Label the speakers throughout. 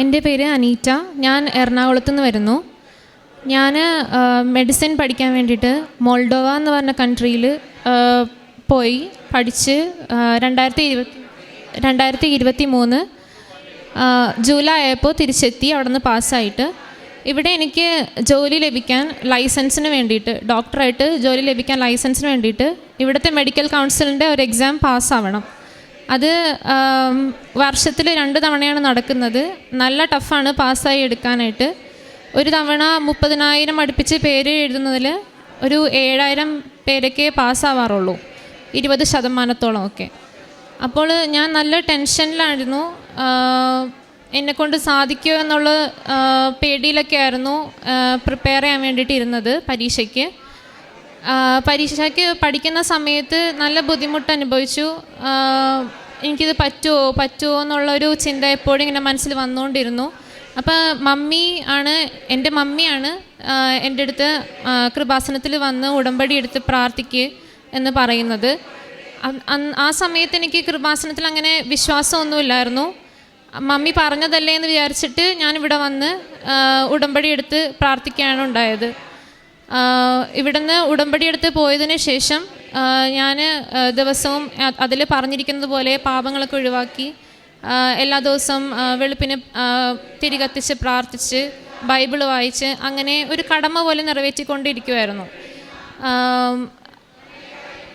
Speaker 1: എന്റെ പേര് അനീറ്റ. ഞാൻ എറണാകുളത്ത് നിന്ന് വരുന്നു. ഞാൻ മെഡിസിൻ പഠിക്കാൻ വേണ്ടിയിട്ട് മോൾഡോവ എന്ന് പറഞ്ഞ കൺട്രിയിൽ പോയി പഠിച്ച് രണ്ടായിരത്തി ഇരുപത്തി രണ്ടായിരത്തി ഇരുപത്തി മൂന്ന് ജൂലൈ ആയപ്പോൾ തിരിച്ചെത്തി അവിടെ നിന്ന് പാസ്സായിട്ട്. ഇവിടെ എനിക്ക് ജോലി ലഭിക്കാൻ ലൈസൻസിന് വേണ്ടിയിട്ട് ഡോക്ടറായിട്ട് ജോലി ലഭിക്കാൻ ലൈസൻസിന് വേണ്ടിയിട്ട് ഇവിടുത്തെ മെഡിക്കൽ കൗൺസിലിന്റെ ഒരു എക്സാം പാസ്സാവണം അത് വർഷത്തിൽ രണ്ട് തവണയാണ് നടക്കുന്നത്. നല്ല ടഫാണ് പാസ്സായി എടുക്കാനായിട്ട്. ഒരു തവണ മുപ്പതിനായിരം അടുപ്പിച്ച് പേര് എഴുതുന്നതിൽ ഒരു ഏഴായിരം പേരൊക്കെ പാസ്സാവാറുള്ളൂ. ഇരുപത് ശതമാനത്തോളം ഒക്കെ. അപ്പോൾ ഞാൻ നല്ല ടെൻഷനിലായിരുന്നു. എന്നെക്കൊണ്ട് സാധിക്കുമോ എന്നുള്ള പേടിയിലൊക്കെ ആയിരുന്നു പ്രിപ്പയർ ചെയ്യാൻ വേണ്ടിയിട്ട് ഇരുന്നത് പരീക്ഷയ്ക്ക്. പരീക്ഷയ്ക്ക് പഠിക്കുന്ന സമയത്ത് നല്ല ബുദ്ധിമുട്ട് അനുഭവിച്ചു. എനിക്കിത് പറ്റുമോ പറ്റുമോ എന്നുള്ളൊരു ചിന്ത എപ്പോഴും ഇങ്ങനെ മനസ്സിൽ വന്നുകൊണ്ടിരുന്നു. അപ്പോൾ മമ്മി ആണ് എന്റെ മമ്മിയാണ് എന്റെ അടുത്ത് കൃപാസനത്തിൽ വന്ന് ഉടമ്പടി എടുത്ത് പ്രാർത്ഥിക്ക് എന്ന് പറയുന്നത്. ആ സമയത്ത് എനിക്ക് കൃപാസനത്തിൽ അങ്ങനെ വിശ്വാസമൊന്നുമില്ലായിരുന്നു. മമ്മി പറഞ്ഞതല്ലേ എന്ന് വിചാരിച്ചിട്ട് ഞാൻ ഇവിടെ വന്ന് ഉടമ്പടി എടുത്ത് പ്രാർത്ഥിക്കുകയാണ് ഉണ്ടായത്. ഇവിടുന്ന് ഉടമ്പടി എടുത്ത് പോയതിന് ശേഷം ഞാൻ ദിവസവും അതിൽ പറഞ്ഞിരിക്കുന്നത് പോലെ പാപങ്ങളൊക്കെ ഒഴിവാക്കി എല്ലാ ദിവസവും വെളുപ്പിന് തിരികത്തിച്ച് പ്രാർത്ഥിച്ച് ബൈബിൾ വായിച്ച് അങ്ങനെ ഒരു കടമ പോലെ നിറവേറ്റിക്കൊണ്ടിരിക്കുമായിരുന്നു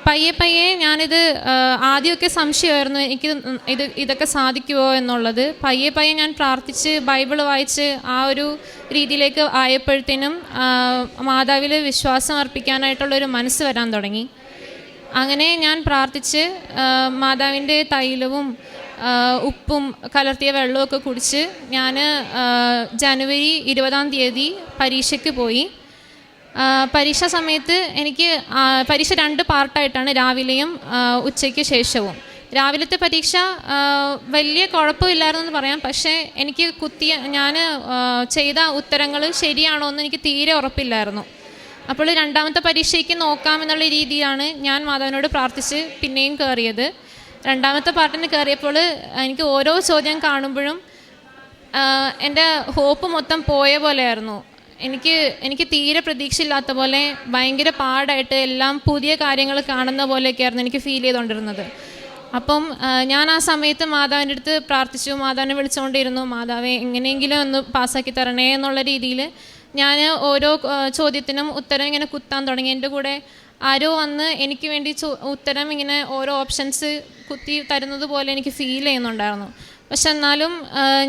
Speaker 1: പയ്യെ പയ്യെ ഞാനിത് ആദ്യമൊക്കെ സംശയമായിരുന്നു എനിക്ക് ഇത് ഇതൊക്കെ സാധിക്കുമോ എന്നുള്ളത്. പയ്യെ പയ്യെ ഞാൻ പ്രാർത്ഥിച്ച് ബൈബിൾ വായിച്ച് ആ ഒരു രീതിയിലേക്ക് ആയപ്പോഴത്തേനും മാതാവിൽ വിശ്വാസം അർപ്പിക്കാനായിട്ടുള്ളൊരു മനസ്സ് വരാൻ തുടങ്ങി. അങ്ങനെ ഞാൻ പ്രാർത്ഥിച്ച് മാതാവിന്റെ തൈലവും ഉപ്പും കലർത്തിയ വെള്ളമൊക്കെ കുടിച്ച് ഞാൻ ജനുവരി ഇരുപതാം തീയതി പരീക്ഷയ്ക്ക് പോയി. പരീക്ഷ സമയത്ത് എനിക്ക് പരീക്ഷ രണ്ട് പാർട്ടായിട്ടാണ് രാവിലെയും ഉച്ചയ്ക്ക് ശേഷവും. രാവിലത്തെ പരീക്ഷ വലിയ കുഴപ്പമില്ലായിരുന്നു പറയാം. പക്ഷേ എനിക്ക് കുത്തിയ ഞാൻ ചെയ്ത ഉത്തരങ്ങൾ ശരിയാണോ എന്ന് എനിക്ക് തീരെ ഉറപ്പില്ലായിരുന്നു. അപ്പോൾ രണ്ടാമത്തെ പരീക്ഷയ്ക്ക് നോക്കാം എന്നുള്ള രീതിയാണ് ഞാൻ മാധവനോട് പ്രാർത്ഥിച്ച് പിന്നെയും കയറിയത് രണ്ടാമത്തെ പാർട്ടിന് കയറിയപ്പോൾ എനിക്ക് ഓരോ ചോദ്യം കാണുമ്പോഴും എന്റെ ഹോപ്പ് മൊത്തം പോയ പോലെയായിരുന്നു. എനിക്ക് എനിക്ക് തീരെ പ്രതീക്ഷയില്ലാത്ത പോലെ ഭയങ്കര പാടായിട്ട് എല്ലാം പുതിയ കാര്യങ്ങൾ കാണുന്ന പോലെയൊക്കെയായിരുന്നു എനിക്ക് ഫീൽ ചെയ്തുകൊണ്ടിരുന്നത് അപ്പം ഞാൻ ആ സമയത്ത് മാതാവിന്റെ അടുത്ത് പ്രാർത്ഥിച്ചു. മാതാവിനെ വിളിച്ചുകൊണ്ടിരുന്നു മാതാവെ എങ്ങനെയെങ്കിലും ഒന്ന് പാസ്സാക്കി തരണേ എന്നുള്ള രീതിയിൽ ഞാൻ ഓരോ ചോദ്യത്തിനും ഉത്തരം ഇങ്ങനെ കുത്താൻ തുടങ്ങി. എന്റെ കൂടെ ആരോ വന്ന് എനിക്ക് വേണ്ടി ഉത്തരം ഇങ്ങനെ ഓരോ ഓപ്ഷൻസ് കുത്തി തരുന്നത് പോലെ എനിക്ക് ഫീൽ ചെയ്യുന്നുണ്ടായിരുന്നു. പക്ഷെ എന്നാലും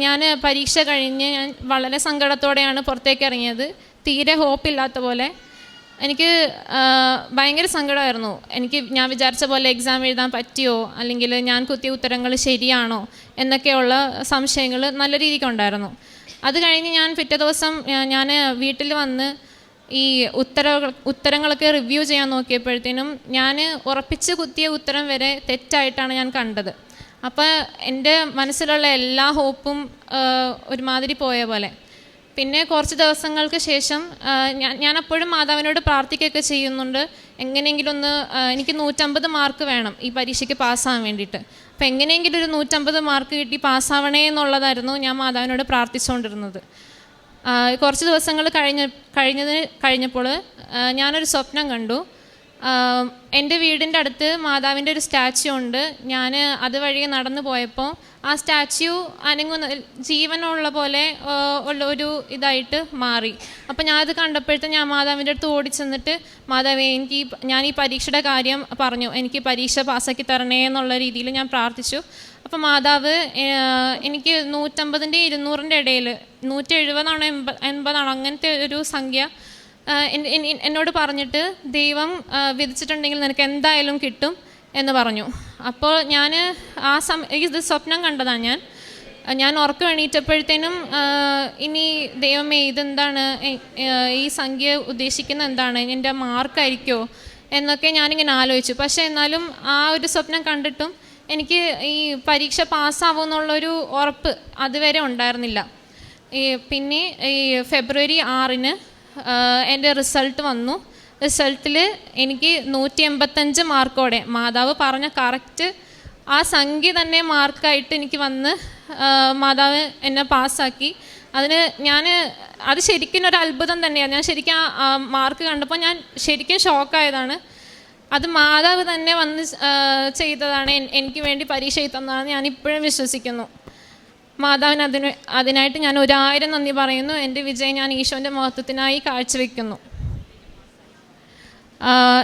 Speaker 1: ഞാൻ പരീക്ഷ കഴിഞ്ഞ് ഞാൻ വളരെ സങ്കടത്തോടെയാണ് പുറത്തേക്ക് ഇറങ്ങിയത്. തീരെ ഹോപ്പില്ലാത്ത പോലെ. എനിക്ക് ഭയങ്കര സങ്കടമായിരുന്നു. എനിക്ക് ഞാൻ വിചാരിച്ച പോലെ എക്സാം എഴുതാൻ പറ്റിയോ? അല്ലെങ്കിൽ ഞാൻ കുത്തിയ ഉത്തരങ്ങൾ ശരിയാണോ? എന്നൊക്കെയുള്ള സംശയങ്ങൾ നല്ല രീതിക്ക് ഉണ്ടായിരുന്നു. അത് കഴിഞ്ഞ് ഞാൻ പിറ്റേ ദിവസം ഞാൻ വീട്ടിൽ വന്ന് ഈ ഉത്തരങ്ങൾ ഉത്തരങ്ങളൊക്കെ റിവ്യൂ ചെയ്യാൻ നോക്കിയപ്പോഴത്തേനും ഞാൻ ഉറപ്പിച്ച് കുത്തിയ ഉത്തരം വരെ തെറ്റായിട്ടാണ് ഞാൻ കണ്ടത്. അപ്പോൾ എന്റെ മനസ്സിലുള്ള എല്ലാ ഹോപ്പും ഒരുമാതിരി പോയ പോലെ. പിന്നെ കുറച്ച് ദിവസങ്ങൾക്ക് ശേഷം ഞാൻ ഞാൻ അപ്പോഴും മാതാവിനോട് പ്രാർത്ഥിക്കുകയൊക്കെ ചെയ്യുന്നുണ്ട്. എങ്ങനെയെങ്കിലും ഒന്ന് എനിക്ക് നൂറ്റമ്പത് മാർക്ക് വേണം ഈ പരീക്ഷയ്ക്ക് പാസ്സാകാൻ വേണ്ടിയിട്ട്. അപ്പം എങ്ങനെയെങ്കിലും ഒരു നൂറ്റമ്പത് മാർക്ക് കിട്ടി പാസ്സാവണേ എന്നുള്ളതായിരുന്നു ഞാൻ മാതാവിനോട് പ്രാർത്ഥിച്ചുകൊണ്ടിരുന്നത് കുറച്ച് ദിവസങ്ങൾ കഴിഞ്ഞ കഴിഞ്ഞതിന് കഴിഞ്ഞപ്പോൾ ഞാനൊരു സ്വപ്നം കണ്ടു. എന്റെ വീടിന്റെ അടുത്ത് മാതാവിന്റെ ഒരു സ്റ്റാച്യു ഉണ്ട്. ഞാൻ അതുവഴി നടന്നു പോയപ്പോൾ ആ സ്റ്റാച്യു അനങ്ങുന്ന ജീവനുള്ള പോലെ ഉള്ള ഒരു ഇതായിട്ട് മാറി. അപ്പോൾ ഞാൻ അത് കണ്ടപ്പോഴത്തെ ഞാൻ മാതാവിന്റെ അടുത്ത് ഓടി ചെന്നിട്ട് മാതാവേ എനിക്ക് ഞാൻ ഈ പരീക്ഷയുടെ കാര്യം പറഞ്ഞു. എനിക്ക് പരീക്ഷ പാസ്സാക്കി തരണേ എന്നുള്ള രീതിയിൽ ഞാൻ പ്രാർത്ഥിച്ചു. അപ്പോൾ മാതാവ് എനിക്ക് നൂറ്റമ്പതിന്റെ ഇരുന്നൂറിന്റെ ഇടയിൽ നൂറ്റി എഴുപതാണോ എൺപ എൺപതാണോ അങ്ങനത്തെ ഒരു സംഖ്യ എന്നോട് പറഞ്ഞിട്ട് ദൈവം വിധിച്ചിട്ടുണ്ടെങ്കിൽ നിനക്ക് എന്തായാലും കിട്ടും എന്ന് പറഞ്ഞു. അപ്പോൾ ഞാൻ ആ സമ ഇത് സ്വപ്നം കണ്ടതാണ് ഞാൻ. ഞാൻ ഉറക്കം എണീറ്റപ്പോഴത്തേനും ഇനി ദൈവമേ ഇതെന്താണ് ഈ സംഖ്യ ഉദ്ദേശിക്കുന്ന എന്താണ് എന്റെ മാർക്കായിരിക്കോ എന്നൊക്കെ ഞാനിങ്ങനെ ആലോചിച്ചു. പക്ഷേ എന്നാലും ആ ഒരു സ്വപ്നം കണ്ടിട്ടും എനിക്ക് ഈ പരീക്ഷ പാസ്സാവുമെന്നുള്ളൊരു ഉറപ്പ് അതുവരെ ഉണ്ടായിരുന്നില്ല. പിന്നെ ഈ ഫെബ്രുവരി ആറിന് എന്റെ റിസൾട്ട് വന്നു. റിസൾട്ടിൽ എനിക്ക് നൂറ്റി എൺപത്തഞ്ച് മാർക്കോടെ മാതാവ് പറഞ്ഞ കറക്റ്റ് ആ സംഖ്യ തന്നെ മാർക്കായിട്ട് എനിക്ക് വന്ന് മാതാവ് എന്നെ പാസ്സാക്കി. അതിന് ഞാൻ അത് ശരിക്കും ഒരു അത്ഭുതം തന്നെയാണ്. ഞാൻ ശരിക്കും ആ മാർക്ക് കണ്ടപ്പോൾ ഞാൻ ശരിക്കും ഷോക്കായതാണ്. അത് മാതാവ് തന്നെ വന്ന് ചെയ്തതാണ് എനിക്ക് വേണ്ടി പരീക്ഷ എഴുതുന്നതാണ് ഞാൻ ഇപ്പോഴും വിശ്വസിക്കുന്നു. മാതാവിന് അതിന് അതിനായിട്ട് ഞാൻ ഒരായിരം നന്ദി പറയുന്നു. എന്റെ വിജയം ഞാൻ ഈശോന്റെ മഹത്വത്തിനായി കാഴ്ചവെക്കുന്നു.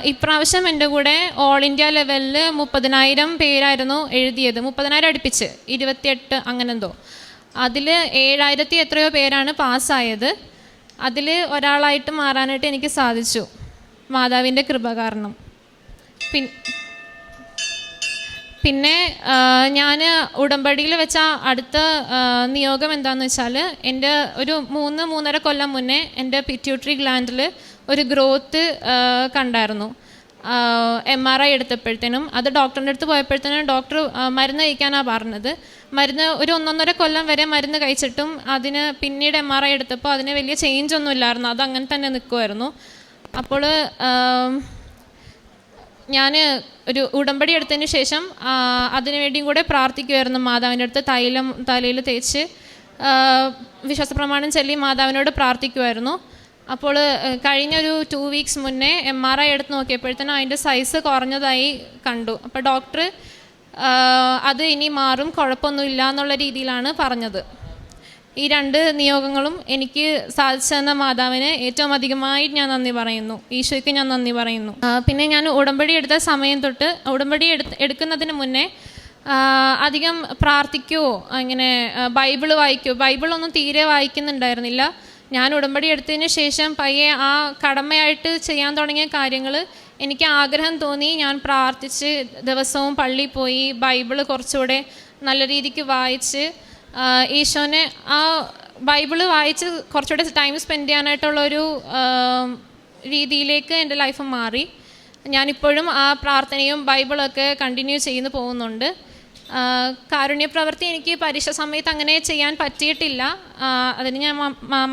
Speaker 1: ഇപ്രാവശ്യം എന്റെ കൂടെ ഓൾ ഇന്ത്യ ലെവലിൽ മുപ്പതിനായിരം പേരായിരുന്നു എഴുതിയത്. മുപ്പതിനായിരം അടുപ്പിച്ച്. ഇരുപത്തിയെട്ട് അങ്ങനെന്തോ അതിൽ ഏഴായിരത്തി എത്രയോ പേരാണ് പാസ്സായത്. അതിൽ ഒരാളായിട്ട് മാറാനായിട്ട് എനിക്ക് സാധിച്ചു. മാതാവിന്റെ കൃപ കാരണം. പിൻ പിന്നെ ഞാൻ ഉടമ്പടിയിൽ വെച്ച അടുത്ത നിയോഗം എന്താണെന്ന് വെച്ചാൽ എന്റെ ഒരു മൂന്ന് മൂന്നര കൊല്ലം മുന്നേ എന്റെ പിറ്റ്യൂട്ടറി ഗ്ലാൻഡിൽ ഒരു ഗ്രോത്ത് കണ്ടായിരുന്നു. എം ആർ ഐ എടുത്തപ്പോഴത്തേനും അത് ഡോക്ടറിന്റെ അടുത്ത് പോയപ്പോഴത്തേനും ഡോക്ടർ മരുന്ന് കഴിക്കാനാണ് പറഞ്ഞത്. മരുന്ന് ഒരു ഒന്നൊന്നര കൊല്ലം വരെ മരുന്ന് കഴിച്ചിട്ടും അതിന് പിന്നീട് എം ആർ ഐ എടുത്തപ്പോൾ അതിന് വലിയ ചേഞ്ച് ഒന്നും ഇല്ലായിരുന്നു. അത് അങ്ങനെ തന്നെ നിൽക്കുമായിരുന്നു അപ്പോൾ ഞാൻ ഒരു ഉടമ്പടി എടുത്തതിന് ശേഷം അതിനുവേണ്ടിയും അതിനു വേണ്ടിയും കൂടെ പ്രാർത്ഥിക്കുമായിരുന്നു മാതാവിന്റെ അടുത്ത് തൈലം തലയിൽ തേച്ച് വിശ്വാസ പ്രമാണം ചൊല്ലി മാതാവിനോട് പ്രാർത്ഥിക്കുമായിരുന്നു അപ്പോൾ കഴിഞ്ഞ ഒരു ടു വീക്സ് മുന്നേ എം ആർ ഐ എടുത്ത് നോക്കിയപ്പോഴത്തേനും അതിന്റെ സൈസ് കുറഞ്ഞതായി കണ്ടു. അപ്പോൾ ഡോക്ടർ അത് ഇനി മാറും കുഴപ്പമൊന്നുമില്ല എന്നുള്ള രീതിയിലാണ് പറഞ്ഞത്. ഈ രണ്ട് നിയോഗങ്ങളും എനിക്ക് സാധിച്ചെന്ന മാതാവിന് ഏറ്റവും അധികമായി ഞാൻ നന്ദി പറയുന്നു. ഈശോയ്ക്ക് ഞാൻ നന്ദി പറയുന്നു. പിന്നെ ഞാൻ ഉടമ്പടി എടുത്ത സമയം തൊട്ട് ഉടമ്പടി എടുക്കുന്നതിന് മുന്നേ അധികം പ്രാർത്ഥിക്കുവോ അങ്ങനെ ബൈബിൾ വായിക്കുമോ ബൈബിളൊന്നും തീരെ വായിക്കുന്നുണ്ടായിരുന്നില്ല. ഞാൻ ഉടമ്പടി എടുത്തതിന് ശേഷം പയ്യെ ആ കടമയായിട്ട് ചെയ്യാൻ തുടങ്ങിയ കാര്യങ്ങൾ എനിക്ക് ആഗ്രഹം തോന്നി. ഞാൻ പ്രാർത്ഥിച്ച് ദിവസവും പള്ളിയിൽ പോയി ബൈബിൾ കുറച്ചുകൂടെ നല്ല രീതിക്ക് വായിച്ച് ഈശോനെ ആ ബൈബിൾ വായിച്ച് കുറച്ചുകൂടെ ടൈം സ്പെൻഡ് ചെയ്യാനായിട്ടുള്ളൊരു രീതിയിലേക്ക് എന്റെ ലൈഫ് മാറി. ഞാനിപ്പോഴും ആ പ്രാർത്ഥനയും ബൈബിളൊക്കെ കണ്ടിന്യൂ ചെയ്തു പോകുന്നുണ്ട്. കാരുണ്യപ്രവൃത്തി എനിക്ക് പരീക്ഷ സമയത്ത് അങ്ങനെ ചെയ്യാൻ പറ്റിയിട്ടില്ല. അതിന് ഞാൻ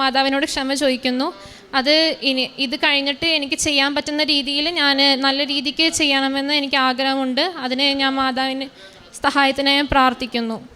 Speaker 1: മാതാവിനോട് ക്ഷമ ചോദിക്കുന്നു. അത് ഇനി ഇത് കഴിഞ്ഞിട്ട് എനിക്ക് ചെയ്യാൻ പറ്റുന്ന രീതിയിൽ ഞാൻ നല്ല രീതിക്ക് ചെയ്യണമെന്ന് എനിക്ക് ആഗ്രഹമുണ്ട്. അതിന് ഞാൻ മാതാവിന് സഹായത്തിനായി പ്രാർത്ഥിക്കുന്നു.